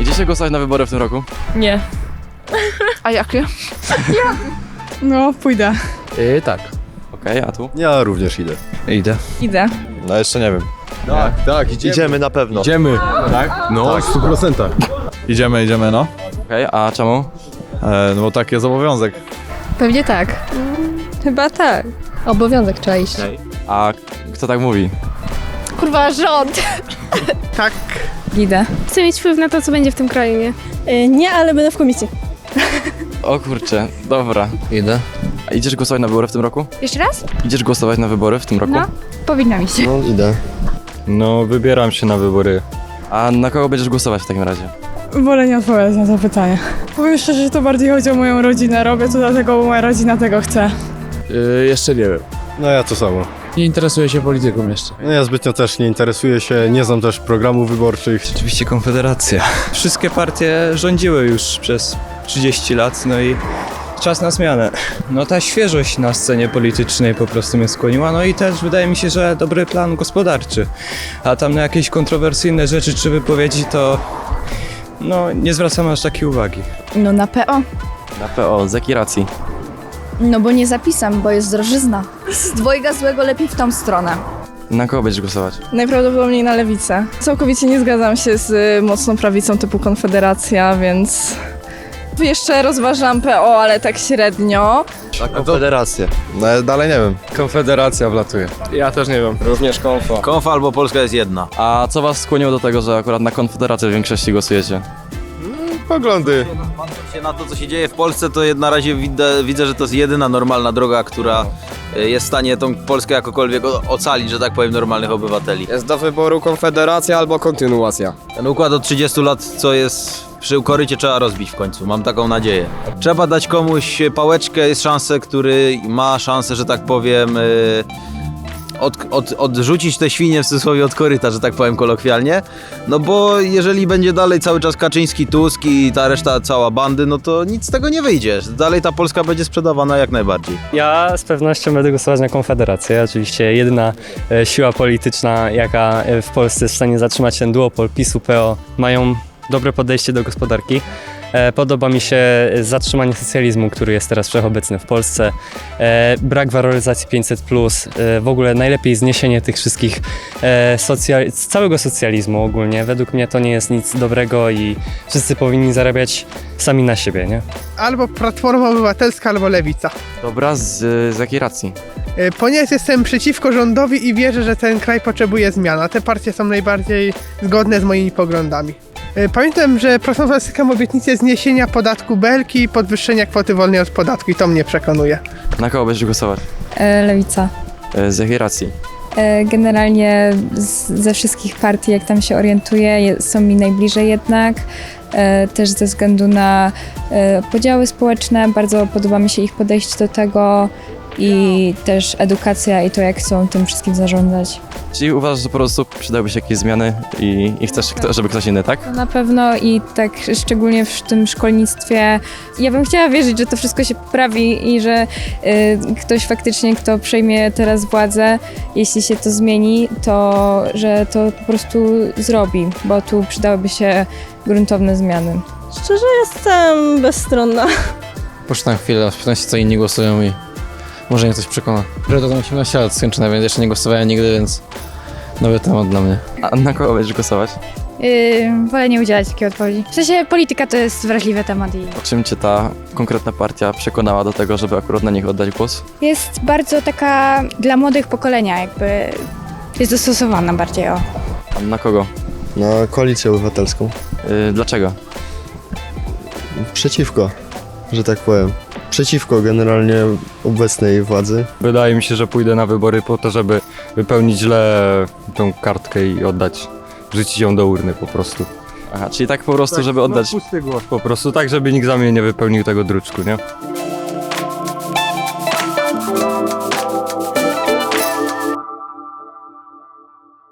Idziecie głosować na wybory w tym roku? Nie. A jakie? No, pójdę. Yy, tak. Okej, a tu? Ja również idę. Idę. Idę. No jeszcze nie wiem. Tak, tak, idziemy. Idziemy na pewno. Idziemy. Tak? No, Tak. w 100%. Idziemy, idziemy, no. Okej, a czemu? E, no bo taki jest obowiązek. Pewnie tak. Chyba tak. Obowiązek trzeba iść. A kto tak mówi? Kurwa, rząd! Idę. Chcę mieć wpływ na to, co będzie w tym kraju, nie? Y, Nie, ale będę w komisji. O kurczę, dobra. Idę. A idziesz głosować na wybory w tym roku? Jeszcze raz? Idziesz głosować na wybory w tym roku? No. Powinno iść. No idę. No, wybieram się na wybory. A na kogo będziesz głosować w takim razie? Wolę nie odpowiadać na to pytanie. Powiem szczerze, że to bardziej chodzi o moją rodzinę. Robię to dlatego, bo moja rodzina tego chce. Yy, jeszcze nie wiem. No ja to samo. Nie interesuję się polityką jeszcze. No ja zbytnio też nie interesuję się, nie znam też programów wyborczych. Oczywiście Konfederacja. Wszystkie partie rządziły już przez 30 lat, no i czas na zmianę. No ta świeżość na scenie politycznej po prostu mnie skłoniła, no i też wydaje mi się, że dobry plan gospodarczy. A tam na jakieś kontrowersyjne rzeczy czy wypowiedzi to no nie zwracam aż takiej uwagi. No na PO. Na PO, z jakiej racji? No bo nie zapisam, bo jest drożyzna. Z dwojga złego lepiej w tą stronę. Na kogo będziesz głosować? Najprawdopodobniej na lewicę. Całkowicie nie zgadzam się z y, mocną prawicą typu Konfederacja, więc jeszcze rozważam PO, ale tak średnio. Konfederację. No dalej nie wiem. Konfederacja wlatuje. Ja też nie wiem. Również konfo. Konfa albo Polska jest jedna. A co was skłoniło do tego, że akurat na Konfederację w większości głosujecie? Poglądy. Patrząc się na to, co się dzieje w Polsce, to na razie widzę, widzę, że to jest jedyna normalna droga, która e, jest w stanie tą Polskę jakokolwiek ocalić, że tak powiem, normalnych obywateli. Jest do wyboru Konfederacja albo kontynuacja. Ten układ od 30 lat, co jest przy ukorycie, trzeba rozbić w końcu. Mam taką nadzieję. Trzeba dać komuś pałeczkę, jest szansę, który ma szansę, że tak powiem, e, od, od, odrzucić te świnie w cudzysłowie od koryta, że tak powiem kolokwialnie. No bo jeżeli będzie dalej cały czas Kaczyński, Tusk i ta reszta cała bandy, no to nic z tego nie wyjdzie. Dalej ta Polska będzie sprzedawana jak najbardziej. Ja z pewnością będę głosować na Konfederację. Oczywiście jedyna e, siła polityczna, jaka e, w Polsce jest w stanie zatrzymać ten duopol PiSu, PO, mają dobre podejście do gospodarki. E, Podoba mi się zatrzymanie socjalizmu, który jest teraz wszechobecny w Polsce. E, Brak waloryzacji 500, e, w ogóle najlepiej zniesienie tych wszystkich socjal- z całego socjalizmu ogólnie. Według mnie to nie jest nic dobrego i wszyscy powinni zarabiać sami na siebie, nie? albo Platforma Obywatelska, albo Lewica. Dobra, z, z jakiej racji? Ponieważ jestem przeciwko rządowi i wierzę, że ten kraj potrzebuje zmian, a te partie są najbardziej zgodne z moimi poglądami. Y, Pamiętam, że Obywatelska ma obietnicę zniesienia podatku belki i podwyższenia kwoty wolnej od podatku i to mnie przekonuje. Na kogo będziesz głosować? E, lewica. E, Z jakiej racji? E, Generalnie z, ze wszystkich partii, jak tam się orientuję, je- są mi najbliżej jednak. E, Też ze względu na e, podziały społeczne, bardzo podoba mi się ich podejście do tego i też edukacja i to, jak chcą tym wszystkim zarządzać. Czyli uważasz, że po prostu przydałyby się jakieś zmiany i, i chcesz, kto- żeby ktoś inny, tak? To na pewno i tak szczególnie w tym szkolnictwie. Ja bym chciała wierzyć, że to wszystko się poprawi i że y, ktoś faktycznie, kto przejmie teraz władzę, jeśli się to zmieni, to że to po prostu zrobi, bo tu przydałyby się gruntowne zmiany. Szczerze jestem bezstronna. Poczekam chwilę, spytam się co inni głosują i może mnie coś przekona. Że to tam 18 lat skończone, więc jeszcze nie głosowałem nigdy, więc nowy temat dla mnie. A na kogo będziesz głosować? Yy, wolę nie udzielać takiej odpowiedzi. W sensie polityka to jest wrażliwy temat i Czym cię ta konkretna partia przekonała do tego, żeby akurat na nich oddać głos? jest bardzo taka dla młodych pokolenia jakby jest dostosowana bardziej o. A na kogo? Na koalicję obywatelską. Y, dlaczego? Przeciwko, że tak powiem. Przeciwko generalnie obecnej władzy. Wydaje mi się, że pójdę na wybory po to, żeby wypełnić źle tą kartkę i oddać, wrzucić ją do urny po prostu. Aha, czyli tak po prostu, żeby oddać... No, pusty głos po prostu, tak żeby nikt za mnie nie wypełnił tego druczku, nie?